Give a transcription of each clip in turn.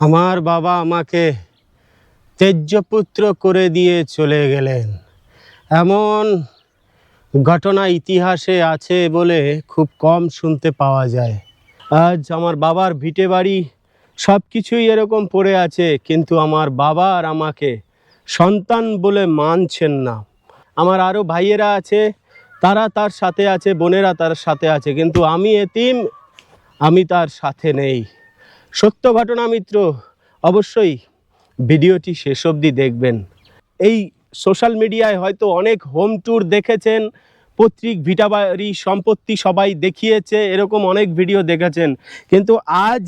আমার বাবা আমাকে তেজ্যপুত্র করে দিয়ে চলে গেলেন। এমন ঘটনা ইতিহাসে আছে বলে খুব কম শুনতে পাওয়া যায়। আজ আমার বাবার ভিটে বাড়ি সব কিছুই এরকম পড়ে আছে, কিন্তু আমার বাবা আর আমাকে সন্তান বলে মানছেন না। আমার আরও ভাইয়েরা আছে, তারা তার সাথে আছে, বোনেরা তার সাথে আছে, কিন্তু আমি এতিম, আমি তার সাথে নেই। সত্য ঘটনা মিত্র, অবশ্যই ভিডিওটি শেষ অবধি দেখবেন। এই সোশ্যাল মিডিয়ায় হয়তো অনেক হোম ট্যুর দেখেছেন পত্রিক ভিটাবাড়ি সম্পত্তি সবাই দেখিয়েছে, এরকম অনেক ভিডিও দেখেছেন। কিন্তু আজ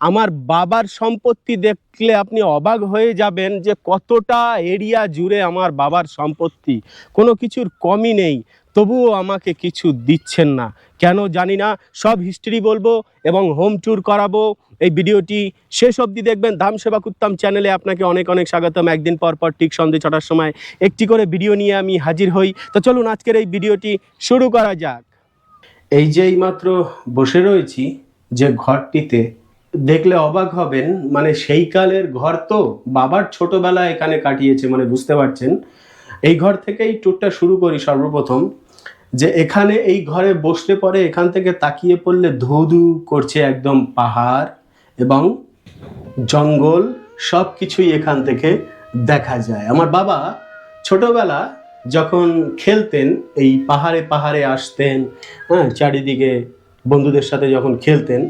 আমার বাবার সম্পত্তি দেখলে আপনি অবাক হয়ে যাবেন যে কতটা এরিয়া জুড়ে আমার বাবার সম্পত্তি। কোনো কিছুর কমই নেই, তবুও আমাকে কিছু দিচ্ছেন না। কেন জানি না, সব হিস্ট্রি বলব এবং হোম ট্যুর করাবো এই ভিডিওটি শেষ অবধি দেখবেন। ধাম সেবা কুত্তাম চ্যানেলে আপনাকে অনেক অনেক স্বাগতম। একদিন পর পর ঠিক সন্ধ্যে ছটার সময় একটি করে ভিডিও নিয়ে আমি হাজির হই। তো চলুন আজকের এই ভিডিওটি শুরু করা যাক। এই যে এইমাত্র বসে রয়েছি যে ঘরটিতে, দেখলে অবাক হবেন মানে সেই কালের ঘর তো বাবার ছোটবেলা এখানে কাটিয়েছে মানে বুঝতে পারছেন। এই ঘর থেকেই ট্যুরটা শুরু করি সর্বপ্রথম, যে এখানে এই ঘরে বসলে পরে এখান থেকে তাকিয়ে পড়লে ধু ধু করছে একদম পাহাড়। এবং জঙ্গল সব কিছুই এখান থেকে দেখা যায়। আমার বাবা ছোটবেলা যখন খেলতেন, এই পাহাড়ে পাহাড়ে আসতেন হ্যাঁ চারিদিকে বন্ধুদের সাথে যখন খেলতেন,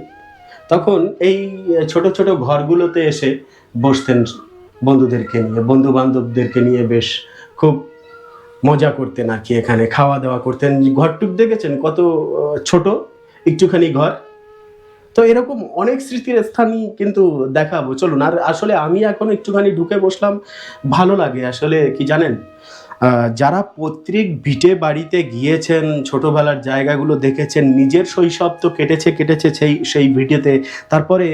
তখন এই ছোট ছোট ঘরগুলোতে এসে বসতেন বন্ধুদেরকে নিয়ে বন্ধু বান্ধবদেরকে নিয়ে বেশ খুব মজা করতেন আর কি এখানে, খাওয়া দাওয়া করতেন। ঘরটুক দেখেছেন কত ছোট, একটুখানি ঘর। তো এরকম অনেক স্মৃতির স্থানই কিন্তু দেখাবো। চলুন, আর আসলে আমি এখন একটুখানি ঢুকে বসলাম, ভালো লাগে আসলে, কি জানেন? যারা পৈতৃক ভিটে বাড়িতে গিয়েছেন, ছোটোবেলার জায়গাগুলো দেখেছেন, নিজের শৈশব তো কেটেছে কেটেছে সেই সেই ভিটেতে। তারপরে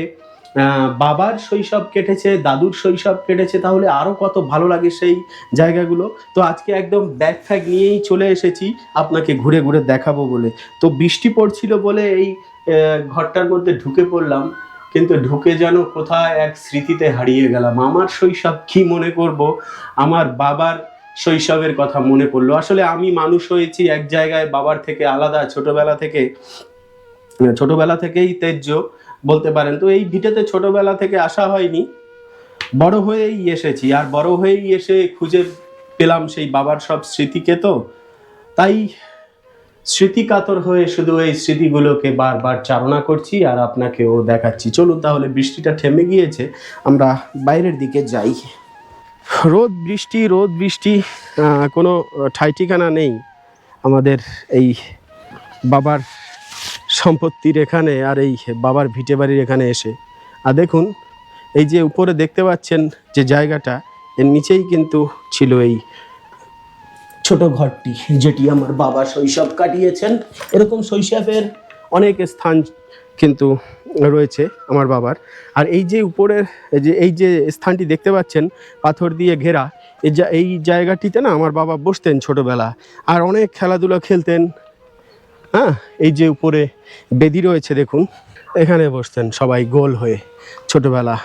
বাবার শৈশব কেটেছে, দাদুর শৈশব কেটেছে, তাহলে আরও কত ভালো লাগে সেই জায়গাগুলো। তো আজকে একদম ব্যাগ ফ্যাগ নিয়েই চলে এসেছি, আপনাকে ঘুরে ঘুরে দেখাবো বলে। তো বৃষ্টি পড়ছিল বলে এই ঘরটার মধ্যে ঢুকে পড়লাম, কিন্তু ঢুকে যেন কোথায় এক স্মৃতিতে হারিয়ে গেলাম। আমার শৈশব কি মনে করব? আমার বাবার শৈশবের কথা মনে পড়ল। আসলে আমি মানুষ হয়েছি এক জায়গায় বাবার থেকে আলাদা, ছোটবেলা থেকে, ছোটবেলা থেকেই তেজ্য বলতে পারেন। তো এই ভিটেতে ছোটবেলা থেকে আসা হয়নি। বড় হয়েই এসেছি, আর বড় হয়েই এসে খুঁজে পেলাম সেই বাবার সব স্মৃতিকে তো। তাই স্মৃতিকাতর হয়ে শুধু এই স্মৃতিগুলোকে বারবার চালনা করছি আর আপনাকেও দেখাচ্ছি। চলুন তাহলে বৃষ্টিটা থেমে গিয়েছে, আমরা বাইরের দিকে যাই। রোদ বৃষ্টি রোদ বৃষ্টি কোনো ঠাই ঠিকানা নেই আমাদের এই বাবার সম্পত্তির এখানে আর এই বাবার ভিটে বাড়ির এখানে এসে। আর দেখুন, এই যে উপরে দেখতে পাচ্ছেন যে জায়গাটা, এর নিচেই কিন্তু ছিল এই ছোট ঘরটি যেটি আমার বাবা শৈশব কাটিয়েছেন। এরকম শৈশবের অনেক স্থান কিন্তু রয়েছে আমার বাবার। আর এই যে উপরের যে, এই যে স্থানটি দেখতে পাচ্ছেন, পাথর দিয়ে ঘেরা, এই যা এই জায়গাটিতে না আমার বাবা বসতেন ছোটবেলা। আর অনেক খেলাধুলা খেলতেন। হ্যাঁ এই যে উপরে বেদি রয়েছে দেখুন, এখানে বসতেন সবাই গোল হয়ে ছোটবেলা।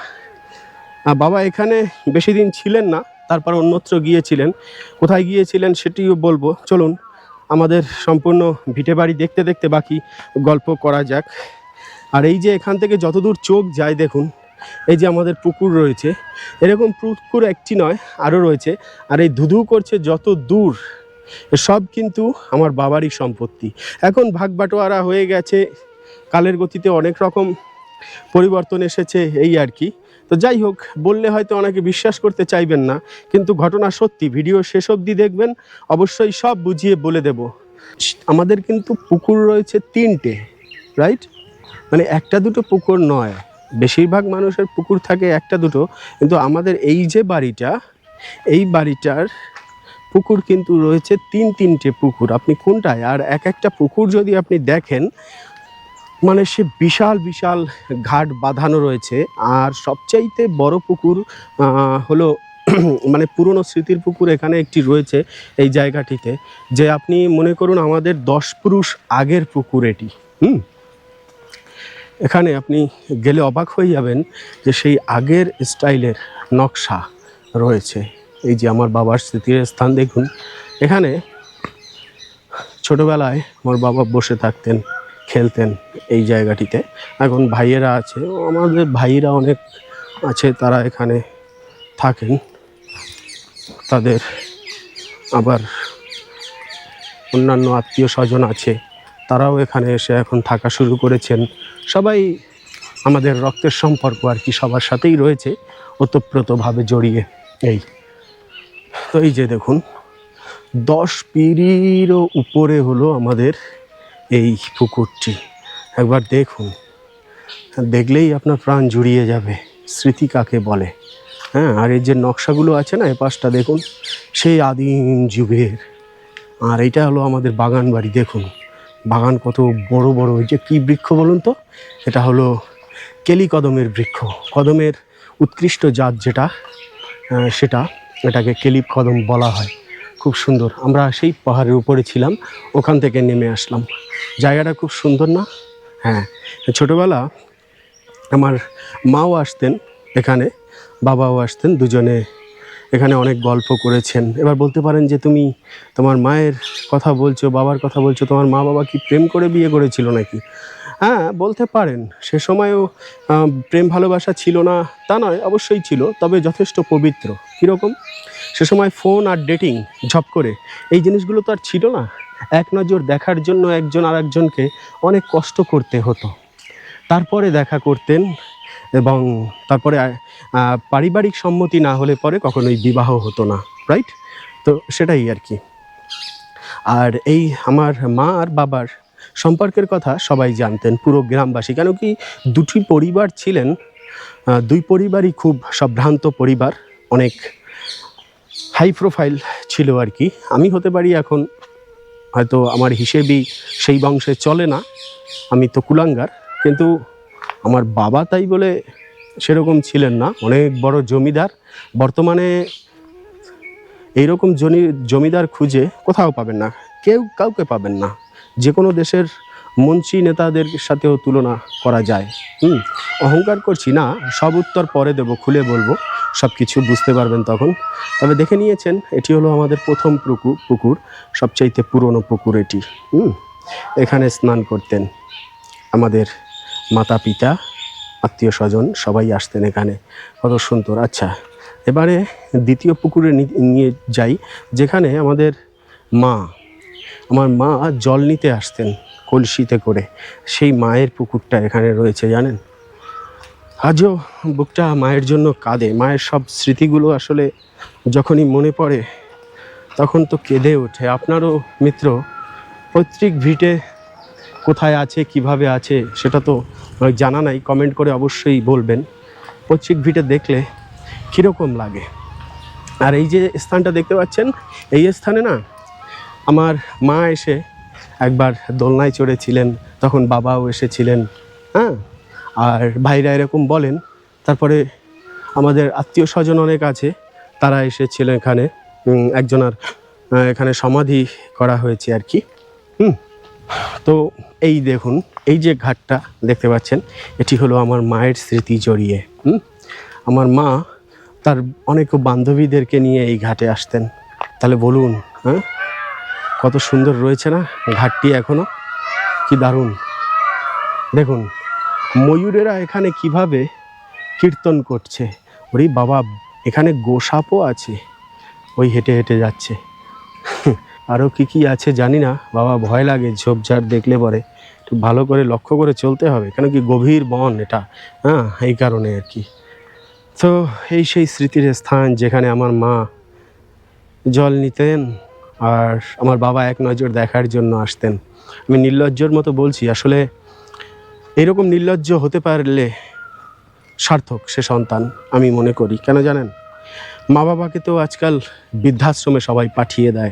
আর বাবা এখানে বেশি দিন ছিলেন না তারপর অন্যত্র গিয়েছিলেন। কোথায় গিয়েছিলেন সেটিও বলব। চলুন, আমাদের সম্পূর্ণ ভিটে বাড়ি দেখতে দেখতে বাকি গল্প করা যাক। আর এই যে এখান থেকে যতদূর চোখ যায় দেখুন, এই যে আমাদের পুকুর রয়েছে। এরকম পুকুর একটি নয়, আরও রয়েছে। আর এই ধুধু করছে যত দূর, সব কিন্তু আমার বাবারই সম্পত্তি। এখন ভাগ বাটোয়ারা হয়ে গেছে, কালের গতিতে অনেক রকম পরিবর্তন এসেছে এই আর কি। তো যাই হোক, বললে হয়তো অনেকে বিশ্বাস করতে চাইবেন না, কিন্তু ঘটনা সত্যি। ভিডিও শেষ অবধি দেখবেন, অবশ্যই সব বুঝিয়ে বলে দেব। আমাদের কিন্তু পুকুর রয়েছে তিনটে, রাইট? মানে একটা দুটো পুকুর নয়। বেশিরভাগ মানুষের পুকুর থাকে একটা দুটো, কিন্তু আমাদের এই যে বাড়িটা, এই বাড়িটার পুকুর কিন্তু রয়েছে তিন তিনটে পুকুর। আপনি কোনটায়? আর এক একটা পুকুর যদি আপনি দেখেন মানে সে বিশাল বিশাল ঘাট বাঁধানো রয়েছে। আর সবচাইতে বড় পুকুর হলো মানে পুরনো স্মৃতির পুকুর এখানে একটি রয়েছে এই জায়গাটিতে। যে আপনি মনে করুন আমাদের দশ পুরুষ আগের পুকুর এটি, হুম? এখানে আপনি গেলে অবাক হয়ে যাবেন যে সেই আগের স্টাইলের নকশা রয়েছে। এই যে আমার বাবার স্মৃতির স্থান দেখুন। এখানে ছোটবেলায় আমার বাবা বসে থাকতেন। খেলতেন এই জায়গাটিতে। এখন ভাইয়েরা আছে আমাদের ভাইয়েরা অনেক আছে, তারা এখানে থাকেন। তাদের আবার অন্যান্য আত্মীয় স্বজন আছে, তারাও এখানে এসে এখন থাকা শুরু করেছেন। সবাই আমাদের রক্তের সম্পর্ক আর কি সবার সাথেই রয়েছে, ওতপ্রোতভাবে জড়িয়ে এই। তো এই যে দেখুন, দশ পিঁড়িরও উপরে হলো আমাদের এই পুকুরটি। একবার দেখুন। দেখলেই আপনার প্রাণ জুড়িয়ে যাবে, স্মৃতি কাকে বলে। হ্যাঁ আর এই যে নকশাগুলো আছে না, এ পাশটা দেখুন, সেই আদিম যুগের। আর এইটা হলো আমাদের বাগান বাড়ি, দেখুন। বাগান কত বড় বড় ওই যে কী বৃক্ষ বলুন তো? এটা হলো কেলি কদমের বৃক্ষ। কদমের উৎকৃষ্ট জাত যেটা সেটা, এটাকে কেলিপ কদম বলা হয়। খুব সুন্দর। আমরা সেই পাহাড়ের উপরে ছিলাম, ওখান থেকে নেমে আসলাম। জায়গাটা খুব সুন্দর না? হ্যাঁ ছোটোবেলা আমার মাও আসতেন এখানে, বাবাও আসতেন, দুজনে এখানে অনেক গল্প করেছেন। এবার বলতে পারেন যে তুমি তোমার মায়ের কথা বলছো, বাবার কথা বলছো, তোমার মা বাবা কি প্রেম করে বিয়ে করেছিল নাকি? হ্যাঁ বলতে পারেন। সে সময়ও প্রেম ভালোবাসা ছিল না, তা নয়, অবশ্যই ছিল, তবে যথেষ্ট পবিত্র। কীরকম? সে সময় ফোন আর ডেটিং ঝপ করে। এই জিনিসগুলো তো আর ছিল না। এক নজর দেখার জন্য একজন আর একজনকে অনেক কষ্ট করতে হতো। তারপরে দেখা করতেন এবং তারপরে পারিবারিক সম্মতি না হলে পরে কখনোই বিবাহ হতো না রাইট তো সেটাই আর কি। আর এই আমার মা আর বাবার সম্পর্কের কথা সবাই জানতেন পুরো গ্রামবাসী। কেন কি দুটি পরিবার ছিলেন দুই পরিবারই খুব সম্ভ্রান্ত পরিবার, অনেক হাই প্রোফাইল ছিল আর কি। আমি হতে পারি এখন, হয়তো আমার হিসেবেই সেই বংশে চলে না। আমি তো কুলাঙ্গার, কিন্তু আমার বাবা তাই বলে সেরকম ছিলেন না। অনেক বড় জমিদার। বর্তমানে এইরকম জনি জমিদার খুঁজে কোথাও পাবেন না। কেউ কাউকে পাবেন না। যে কোনো দেশের মন্ত্রী নেতাদের সাথেও তুলনা করা যায়। হুম, অহংকার করছি না, সব উত্তর পরে দেব, খুলে বলব সব কিছু বুঝতে পারবেন তখন। তবে দেখে নিয়েছেন, এটি হলো আমাদের প্রথম পুকুর পুকুর, সবচাইতে পুরনো পুকুর এটি। হুম, এখানে স্নান করতেন আমাদের মাতা পিতা, আত্মীয় স্বজন, সবাই আসতেন এখানে। কত সুন্দর আচ্ছা। এবারে দ্বিতীয় পুকুরে নিয়ে যাই, যেখানে আমাদের মা, আমার মা জল নিতে আসতেন। কলসিতে করে। সেই মায়ের পুকুরটা এখানে রয়েছে, জানেন? আজও বুকটা মায়ের জন্য কাঁদে। মায়ের সব স্মৃতিগুলো আসলে যখনই মনে পড়ে, তখন তো কেঁদে ওঠে। আপনারও মিত্র, পৈতৃক ভিটে কোথায় আছে, কীভাবে আছে, সেটা তো জানা নাই। কমেন্ট করে অবশ্যই বলবেন। পৈতৃক ভিটে দেখলে কীরকম লাগে। আর এই যে স্থানটা দেখতে পাচ্ছেন, এই স্থানে না, আমার মা এসে একবার দোলনায় চড়েছিলেন, তখন বাবাও এসেছিলেন হ্যাঁ? আর ভাইরা এরকম বলেন, তারপরে আমাদের আত্মীয় স্বজন অনেক আছে, তারা এসেছিলেন এখানে একজনার এখানে সমাধি করা হয়েছে আর কি, হুম? তো এই দেখুন, এই যে ঘাটটা দেখতে পাচ্ছেন, এটি হলো আমার মায়ের স্মৃতি জড়িয়ে, হুম? আমার মা তার অনেক বান্ধবীদেরকে নিয়ে এই ঘাটে আসতেন, তাহলে বলুন হ্যাঁ? কত সুন্দর রয়েছে না? ঘাটটি এখনও? কি দারুণ। দেখুন, ময়ূরেরা এখানে কীভাবে কীর্তন করছে। ওরে বাবা, এখানে গোসাপও আছে। ওই হেঁটে হেঁটে যাচ্ছে। আরও কি কি আছে জানি না। বাবা, ভয় লাগে ঝোপঝাড় দেখলে পরে। একটু ভালো করে লক্ষ্য করে চলতে হবে। কেন কি গভীর বন এটা। হ্যাঁ এই কারণে আর কি। তো, এই সেই স্মৃতির স্থান যেখানে আমার মা জল নিতেন। আর আমার বাবা এক নজর দেখার জন্য আসতেন। আমি নির্লজ্জর মতো বলছি, আসলে এরকম নির্লজ্জ হতে পারলে সার্থক সে সন্তান, আমি মনে করি। কেন জানেন? মা বাবাকে তো আজকাল বৃদ্ধাশ্রমে সবাই পাঠিয়ে দেয়।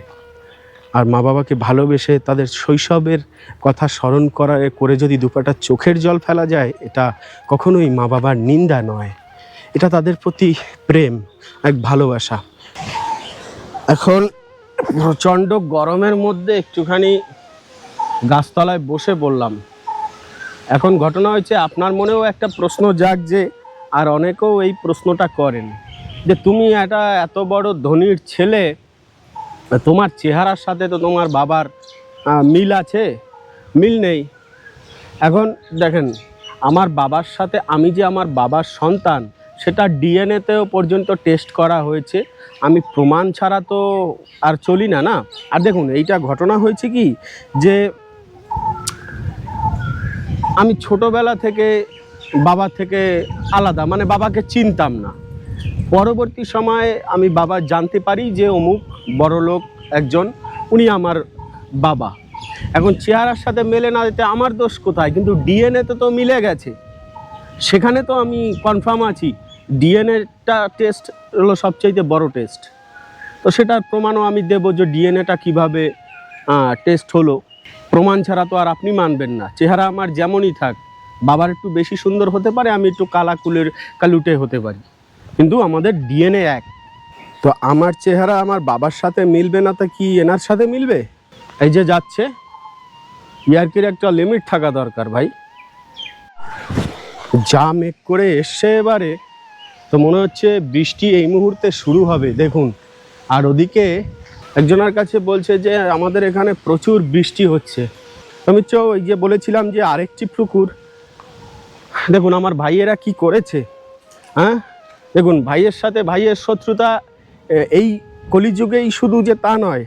আর মা বাবাকে ভালোবেসে তাদের শৈশবের কথা স্মরণ করা, করে যদি দুপাটা চোখের জল ফেলা যায়, এটা কখনোই মা বাবার নিন্দা নয়। এটা তাদের প্রতি প্রেম, এক ভালোবাসা। এখন প্রচণ্ড গরমের মধ্যে একটুখানি গাছতলায় বসে বললাম এখন ঘটনা হয়েছে, আপনার মনেও একটা প্রশ্ন যাক যে আর অনেকেও এই প্রশ্নটা করেন যে, তুমি একটা এত বড় ধনির ছেলে, তোমার চেহারার সাথে তো তোমার বাবার মিল আছে? মিল নেই। এখন দেখেন, আমার বাবার সাথে আমি যে আমার বাবার সন্তান সেটা ডিএনএতেও পর্যন্ত টেস্ট করা হয়েছে। আমি প্রমাণ ছাড়া তো আর চলি না না? আর দেখুন, এইটা ঘটনা হয়েছে কি যে আমি ছোটবেলা থেকে বাবা থেকে আলাদা মানে বাবাকে চিনতাম না। পরবর্তী সময়ে আমি বাবা জানতে পারি যে অমুক বড় লোক একজন, উনি আমার বাবা। এখন চেহারার সাথে মেলে না যেতে আমার দোষ কোথায়? কিন্তু ডিএনএতে তো মিলে গেছে। সেখানে তো আমি কনফার্ম আছি। ডিএনএটা টেস্ট হলো সবচাইতে বড় টেস্ট তো সেটার প্রমাণও আমি দেবো যে ডিএনএটা কীভাবে টেস্ট হলো। প্রমাণ ছাড়া তো আর আপনি মানবেন না। চেহারা আমার যেমনই থাক, বাবার একটু বেশি সুন্দর হতে পারে, আমি একটু কালাকুলের কালুটে হতে পারি। কিন্তু আমাদের ডিএনএ এক। তো আমার চেহারা আমার বাবার সাথে মিলবে না তা কি এনার সাথে মিলবে? এই যে যাচ্ছে, ইয়ার্কির একটা লিমিট থাকা দরকার ভাই। যা মেঘ করে এসছে এবারে তো মনে হচ্ছে বৃষ্টি এই মুহূর্তে শুরু হবে, দেখুন। আর ওদিকে একজনের কাছে বলছে যে, আমাদের এখানে প্রচুর বৃষ্টি হচ্ছে। অমিত ওই যে বলেছিলাম যে, আরেকটি পুকুর। দেখুন, আমার ভাইয়েরা কি করেছে হ্যাঁ? দেখুন, ভাইয়ের সাথে ভাইয়ের শত্রুতা এই কলিযুগেই শুধু যে তা নয়।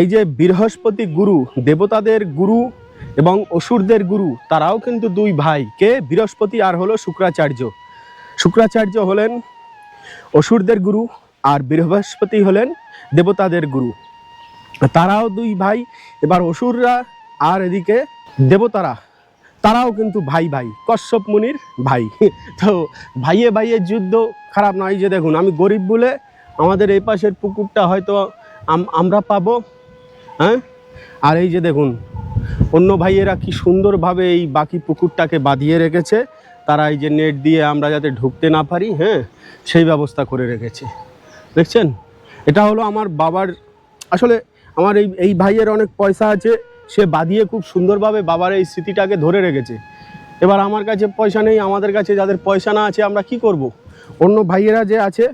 এই যে বৃহস্পতি গুরু, দেবতাদের গুরু এবং অসুরদের গুরু, তারাও কিন্তু দুই ভাই। কে? বৃহস্পতি আর হলো শুক্রাচার্য। শুক্রাচার্য হলেন অসুরদের গুরু আর বৃহস্পতি হলেন দেবতাদের গুরু। তারাও দুই ভাই, এবার অসুররা আর এদিকে দেবতারা, তারাও কিন্তু ভাই ভাই, কশ্যপ মুনির ভাই। তো ভাইয়ে ভাইয়ের যুদ্ধ খারাপ নয় যে দেখুন, আমি গরিব বলে আমাদের এই পাশের পুকুরটা হয়তো আম- আমরা পাবো হ্যাঁ? আর এই যে দেখুন, অন্য ভাইয়েরা কি সুন্দরভাবে এই বাকি পুকুরটাকে বাঁধিয়ে রেখেছে তারা এই যে নেট দিয়ে আমরা যাতে ঢুকতে না পারি হ্যাঁ সেই ব্যবস্থা করে রেখেছে। দেখছেন? এটা হলো আমার বাবার, আসলে আমার এই এই ভাইয়ের অনেক পয়সা আছে, সে বাঁধিয়ে খুব সুন্দরভাবে বাবার এই স্মৃতিটাকে ধরে রেখেছে। এবার আমার কাছে পয়সা নেই, আমাদের কাছে যাদের পয়সা না আছে, আমরা কি করব। অন্য ভাইয়েরা যে আছে,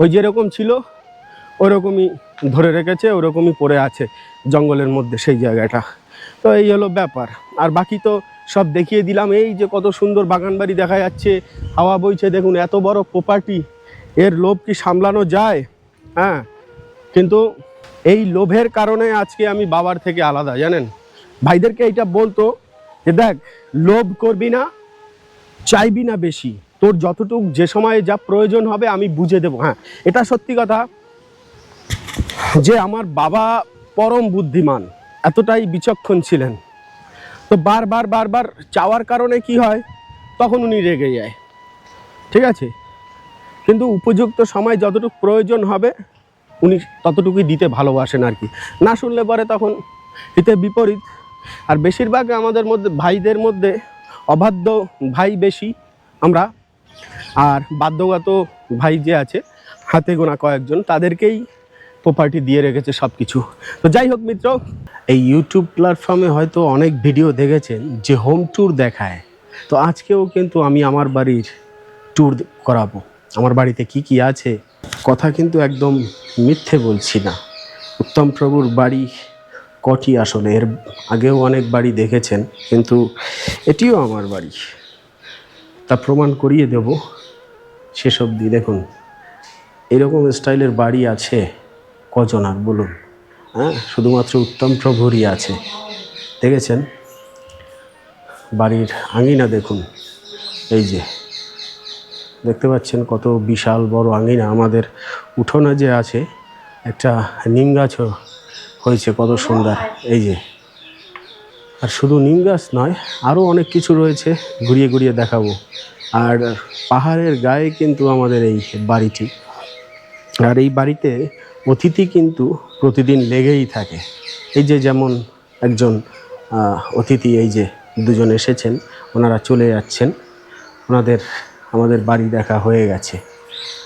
ওই যেরকম ছিল, ওরকমই ধরে রেখেছে, ওরকমই পড়ে আছে জঙ্গলের মধ্যে সেই জায়গাটা। তো এই হলো ব্যাপার। আর বাকি তো সব দেখিয়ে দিলাম। এই যে কত সুন্দর বাগান বাড়ি দেখা যাচ্ছে। হাওয়া বইছে, দেখুন, এত বড় প্রপার্টি এর লোভ কি সামলানো যায়? হ্যাঁ কিন্তু এই লোভের কারণে আজকে আমি বাবার থেকে আলাদা, জানেন? ভাইদেরকে এইটা বলতো যে, দেখ, লোভ করবি না, চাইবি না বেশি। তোর যতটুক যে সময়ে যা প্রয়োজন হবে, আমি বুঝে দেবো। হ্যাঁ এটা সত্যি কথা যে, আমার বাবা পরম বুদ্ধিমান, এতটাই বিচক্ষণ ছিলেন। তো বারবার বারবার চাওয়ার কারণে কি হয়? তখন উনি রেগে যায়। ঠিক আছে? কিন্তু উপযুক্ত সময় যতটুকু প্রয়োজন হবে, উনি ততটুকুই দিতে ভালোবাসেন আর কি। না শুনলে পরে তখন এতে বিপরীত। আর বেশিরভাগ আমাদের মধ্যে, ভাইদের মধ্যে অবাধ্য ভাই বেশি আমরা। আর বাধ্যগত ভাই যে আছে, হাতে গোনা কয়েকজন, তাদেরকেই প্রপার্টি দিয়ে রেখেছে সব কিছু তো যাই হোক মিত্র, এই ইউটিউব প্ল্যাটফর্মে হয়তো অনেক ভিডিও দেখেছেন যে হোম ট্যুর দেখায়। তো আজকেও কিন্তু আমি আমার বাড়ির ট্যুর করাবো। আমার বাড়িতে কি কি আছে? কথা কিন্তু একদম মিথ্যে বলছি না। উত্তম প্রভুর বাড়ি কটি আসলে এর আগেও অনেক বাড়ি দেখেছেন, কিন্তু এটিও আমার বাড়ি। তা প্রমাণ করিয়ে দেব। সেসব দিয়ে দেখুন, এরকম স্টাইলের বাড়ি আছে। কজন আর বলুন। হ্যাঁ শুধুমাত্র উত্তম প্রভুরই আছে। দেখেছেন? বাড়ির আঙিনা দেখুন। এই যে, দেখতে পাচ্ছেন কত বিশাল বড় আঙিনা। আমাদের উঠোনে যে আছে, একটা নিম গাছও হয়েছে, কত সুন্দর। এই যে, আর শুধু নিম গাছ নয়, আরও অনেক কিছু রয়েছে, ঘুরিয়ে ঘুরিয়ে দেখাবো। আর পাহাড়ের গায়ে কিন্তু আমাদের এই বাড়িটি। আর এই বাড়িতে অতিথি কিন্তু প্রতিদিন লেগেই থাকে। এই যে যেমন একজন অতিথি এই যে দুজন এসেছেন, ওনারা চলে যাচ্ছেন। ওনাদের, আমাদের বাড়ি দেখা হয়ে গেছে।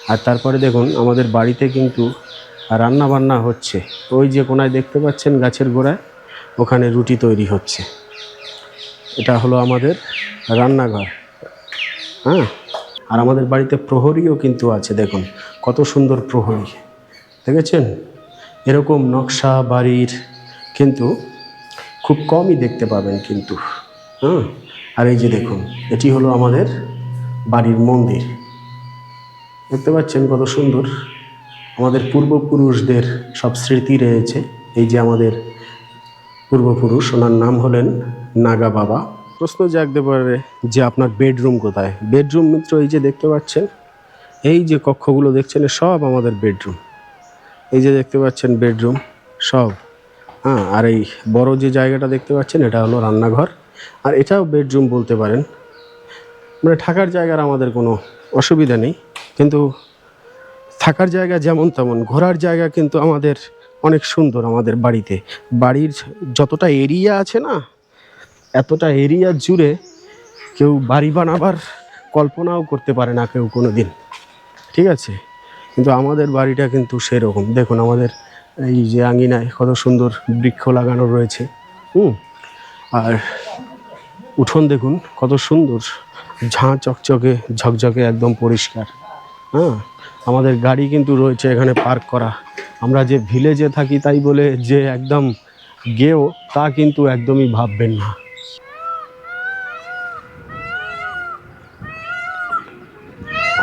আর তারপরে দেখুন, আমাদের বাড়িতে কিন্তু রান্না বান্না হচ্ছে। ওই যে কোনায় দেখতে পাচ্ছেন গাছের গোড়ায়, ওখানে রুটি তৈরি হচ্ছে। এটা হলো আমাদের রান্নাঘর। হ্যাঁ? আর আমাদের বাড়িতে প্রহরীও কিন্তু আছে, দেখুন। কত সুন্দর প্রহরী। দেখেছেন? এরকম নকশা বাড়ির কিন্তু খুব কমই দেখতে পাবেন কিন্তু হ্যাঁ আর এই যে দেখুন, এটি হলো আমাদের বাড়ির মন্দির। দেখতে পাচ্ছেন কত সুন্দর? আমাদের পূর্বপুরুষদের সব স্মৃতি রয়েছে। এই যে আমাদের পূর্বপুরুষ, ওনার নাম হলেন নাগা বাবা। প্রশ্ন জাগতে পারে যে আপনার বেডরুম কোথায়? বেডরুম মিত্র, এই যে দেখতে পাচ্ছেন, এই যে কক্ষগুলো দেখছেন সব আমাদের বেডরুম। এই যে দেখতে পাচ্ছেন বেডরুম, সব। হ্যাঁ আর এই বড় যে জায়গাটা দেখতে পাচ্ছেন, এটা হলো রান্নাঘর। আর এটাও বেডরুম বলতে পারেন। মানে থাকার জায়গার আমাদের কোনো অসুবিধা নেই। কিন্তু থাকার জায়গা যেমন তেমন, ঘোরার জায়গা কিন্তু আমাদের অনেক সুন্দর আমাদের বাড়িতে। বাড়ির যতটা এরিয়া আছে না, এতটা এরিয়া জুড়ে কেউ বাড়ি বানাবার কল্পনাও করতে পারে না কেউ কোনো দিন ঠিক আছে? কিন্তু আমাদের বাড়িটা কিন্তু সেরকম। দেখুন, আমাদের এই যে আঙিনায় কত সুন্দর বৃক্ষ লাগানো রয়েছে। হুম, আর উঠোন দেখুন, কত সুন্দর। ঝাঁ চকচকে, ঝকঝকে একদম পরিষ্কার। হ্যাঁ আমাদের গাড়ি কিন্তু রয়েছে এখানে পার্ক করা। আমরা যে ভিলেজে থাকি তাই বলে যে একদম গেও, তা কিন্তু একদমই ভাববেন না।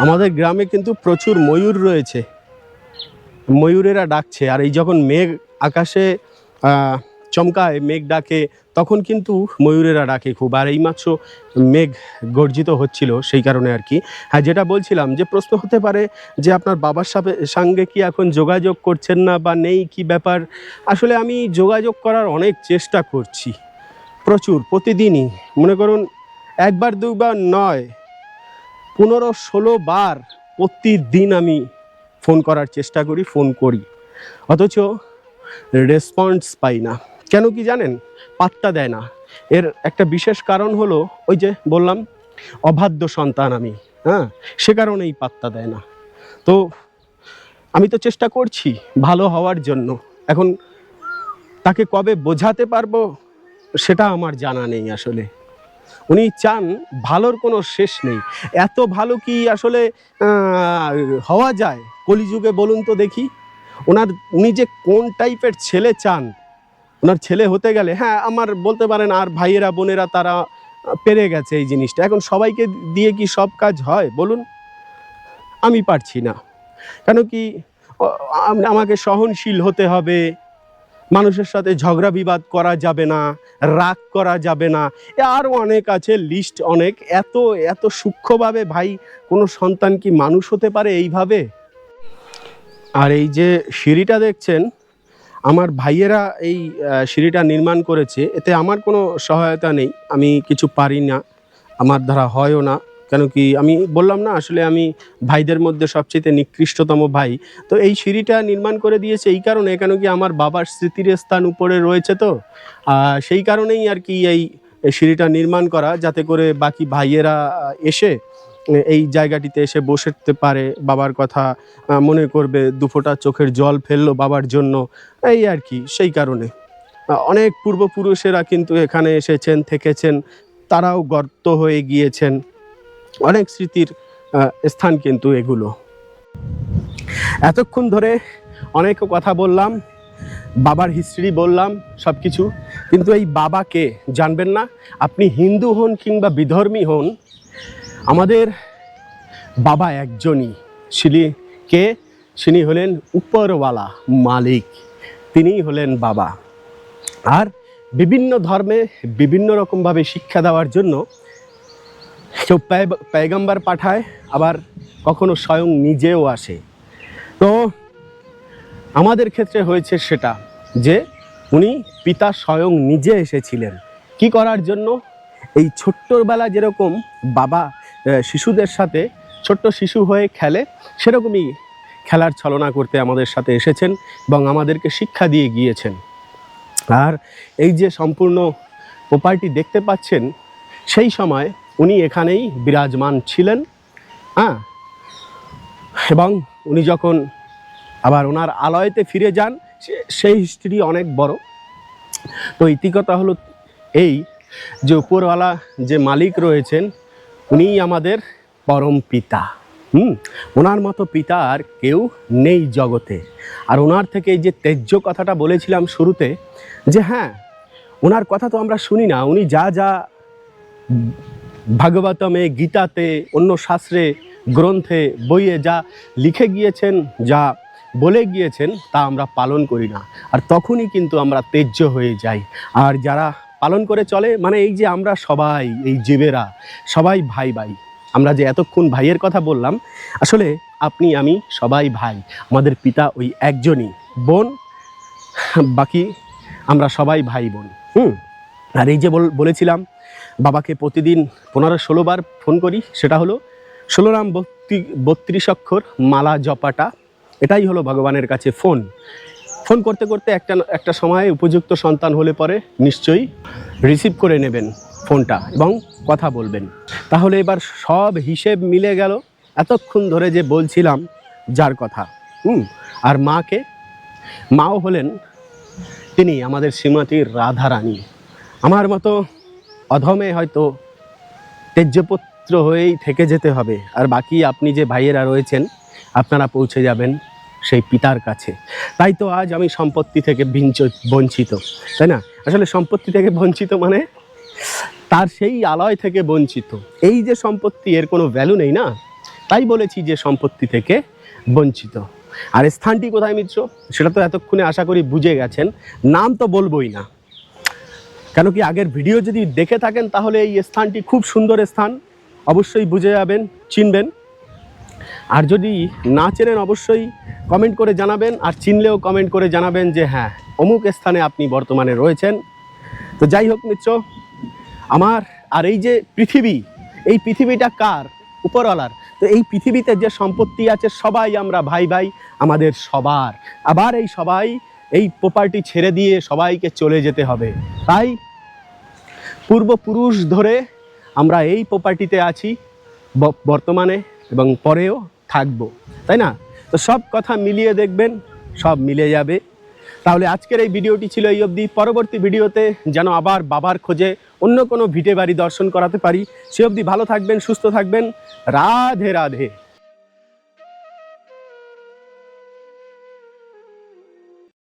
আমাদের গ্রামে কিন্তু প্রচুর ময়ূর রয়েছে। ময়ূরেরা ডাকছে আর এই যখন মেঘ আকাশে চমকায়, মেঘ ডাকে, তখন কিন্তু ময়ূরেরা ডাকে খুব। আর এইমাত্র মেঘ গর্জিত হচ্ছিল সেই কারণে আর কি। হ্যাঁ যেটা বলছিলাম যে প্রশ্ন হতে পারে যে আপনার বাবার সাথে, সঙ্গে কি এখন যোগাযোগ করছেন না বা নেই, কি ব্যাপার? আসলে আমি যোগাযোগ করার অনেক চেষ্টা করছি। প্রচুর, প্রতিদিনই। মনে করুন, একবার দুবার নয় পনেরো ষোলো বার প্রতিদিন আমি ফোন করার চেষ্টা করি, ফোন করি। অথচ রেসপন্স পাই না। কেন কি জানেন? পাত্তা দেয় না। এর একটা বিশেষ কারণ হলো ওই যে বললাম, অবাধ্য সন্তান আমি হ্যাঁ? সে কারণেই পাত্তা দেয় না। তো আমি তো চেষ্টা করছি ভালো হওয়ার জন্য। এখন তাকে কবে বোঝাতে পারব, সেটা আমার জানা নেই আসলে। উনি চান ভালোর কোনো শেষ নেই। এত ভালো কি আসলে হওয়া যায়? কলিযুগে বলুন তো দেখি। ওনার, উনি যে কোন টাইপের ছেলে চান? ওনার ছেলে হতে গেলে হ্যাঁ আমার বলতে পারেন আর ভাইয়েরা, বোনেরা, তারা পেরে গেছে এই জিনিসটা। এখন সবাইকে দিয়ে কি সব কাজ হয়? বলুন। আমি পারছি না। কেন কি আমাকে সহনশীল হতে হবে। মানুষের সাথে ঝগড়া বিবাদ করা যাবে না, রাগ করা যাবে না। এ আরও অনেক আছে লিস্ট অনেক। এত এত সূক্ষ্মভাবে ভাই, কোনো সন্তান কি মানুষ হতে পারে এইভাবে? আর এই যে সিঁড়িটা দেখছেন, আমার ভাইয়েরা এই সিঁড়িটা নির্মাণ করেছে। এতে আমার কোনো সহায়তা নেই, আমি কিছু পারি না। আমার দ্বারা হয়ও না। কেন কি আমি বললাম না, আসলে আমি ভাইদের মধ্যে সবচেয়ে নিকৃষ্টতম ভাই। তো এই সিঁড়িটা নির্মাণ করে দিয়েছে এই কারণে, কেন কি আমার বাবার স্মৃতির স্থান উপরে রয়েছে তো? সেই কারণেই আর কি এই সিঁড়িটা নির্মাণ করা, যাতে করে বাকি ভাইয়েরা এসে এই জায়গাটিতে এসে বসতে পারে, বাবার কথা মনে করবে দুফোঁটা চোখের জল ফেলল বাবার জন্য, এই আর কি, সেই কারণে। অনেক পূর্বপুরুষেরা কিন্তু এখানে এসেছেন, থেকেছেন, তারাও গর্ত হয়ে গিয়েছেন। অনেক স্মৃতির স্থান কিন্তু এগুলো। এতক্ষণ ধরে অনেক কথা বললাম, বাবার হিস্ট্রি বললাম সব কিছু কিন্তু এই বাবাকে জানবেন না, আপনি হিন্দু হন কিংবা বিধর্মী হন, আমাদের বাবা একজনই। তিনি কে? তিনি হলেন উপরওয়ালা মালিক। তিনিই হলেন বাবা। আর বিভিন্ন ধর্মে বিভিন্ন রকমভাবে শিক্ষা দেওয়ার জন্য কেউ পায়গাম্বার পাঠায়, আবার কখনো স্বয়ং নিজেও আসে। তো আমাদের ক্ষেত্রে হয়েছে সেটা যে, উনি পিতা স্বয়ং নিজে এসেছিলেন। কি করার জন্য? এই ছোট্টবেলা যেরকম বাবা শিশুদের সাথে ছোট্ট শিশু হয়ে খেলে, সেরকমই খেলার ছলনা করতে আমাদের সাথে এসেছেন এবং আমাদেরকে শিক্ষা দিয়ে গিয়েছেন। আর এই যে সম্পূর্ণ প্রপার্টি দেখতে পাচ্ছেন, সেই সময় উনি এখানেই বিরাজমান ছিলেন হ্যাঁ? এবং উনি যখন আবার ওনার আলয়তে ফিরে যান সেই হিস্ট্রি অনেক বড়। তো ইতিকতা হলো এই যে উপরওয়ালা যে মালিক রয়েছেন, উনিই আমাদের পরম পিতা। হুম? ওনার মতো পিতা আর কেউ নেই জগতে। আর ওনার থেকে যে তেজ্য কথাটা বলেছিলাম শুরুতে, যে হ্যাঁ ওনার কথা তো আমরা শুনি না, উনি যা যা ভাগবতমে, গীতাতে, অন্য শাস্ত্রে, গ্রন্থে, বইয়ে যা লিখে গিয়েছেন, যা বলে গিয়েছেন, তা আমরা পালন করি না। আর তখনই কিন্তু আমরা তেজ্য হয়ে যাই। আর যারা পালন করে চলে মানে এই যে আমরা সবাই, এই জীবেরা, সবাই ভাই ভাই। আমরা যে এতক্ষণ ভাইয়ের কথা বললাম, আসলে আপনি, আমি সবাই ভাই। আমাদের পিতা ওই একজনই। বোন, বাকি আমরা সবাই ভাই বোন। হুম? আর এই যে বল- বলেছিলাম বাবাকে প্রতিদিন পনেরো ষোলো বার ফোন করি, সেটা হলো ষোলো রাম বত্রি বত্রিশ অক্ষর, মালা জপাটা। এটাই হলো ভগবানের কাছে ফোন। ফোন করতে করতে একটা একটা সময়ে উপযুক্ত সন্তান হলে পরে নিশ্চয়ই রিসিভ করে নেবেন ফোনটা এবং কথা বলবেন। তাহলে এবার সব হিসেব মিলে গেল, এতক্ষণ ধরে যে বলছিলাম যার কথা। হুম, আর মাকে, মাও হলেন তিনি আমাদের শ্রীমতীর রাধারানী। আমার মতো অধমে হয়তো তেজ্যপুত্র হয়েই থেকে যেতে হবে। আর বাকি আপনি যে ভাইয়েরা রয়েছেন, আপনারা পৌঁছে যাবেন সেই পিতার কাছে। তাই তো আজ আমি সম্পত্তি থেকে বিঞ্চ- বঞ্চিত, তাই না? আসলে সম্পত্তি থেকে বঞ্চিত মানে তার সেই আলয় থেকে বঞ্চিত। এই যে সম্পত্তি, এর কোনো ভ্যালু নেই না? তাই বলেছি যে সম্পত্তি থেকে বঞ্চিত। আর স্থানটি কোথায় মিত্র? সেটা তো এতক্ষণে আশা করি বুঝে গেছেন। নাম তো বলবোই না। কেন কি আগের ভিডিও যদি দেখে থাকেন, তাহলে এই স্থানটি খুব সুন্দর স্থান। অবশ্যই বুঝে যাবেন, চিনবেন। আর যদি না চেনেন, অবশ্যই কমেন্ট করে জানাবেন। আর চিনলেও কমেন্ট করে জানাবেন যে হ্যাঁ অমুক স্থানে আপনি বর্তমানে রয়েছেন। তো যাই হোক মিত্র, আমার আর এই যে পৃথিবী, এই পৃথিবীটা কার? উপরওয়ালার। তো এই পৃথিবীতে যে সম্পত্তি আছে, সবাই আমরা ভাই ভাই, আমাদের সবার। আবার এই সবাই, এই প্রপার্টি ছেড়ে দিয়ে সবাইকে চলে যেতে হবে। তাই পূর্বপুরুষ ধরে আমরা এই প্রপার্টিতে আছি বর্তমানে এবং পরেও থাকব, তাই না? তো সব কথা মিলিয়ে দেখবেন, সব মিলে যাবে। তাহলে আজকের এই ভিডিওটি ছিল এই অবধি। পরবর্তী ভিডিওতে যেন আবার বাবার খোঁজে অন্য কোনো ভিটে বাড়ি দর্শন করাতে পারি। সে অবধি ভালো থাকবেন, সুস্থ থাকবেন। রাধে রাধে।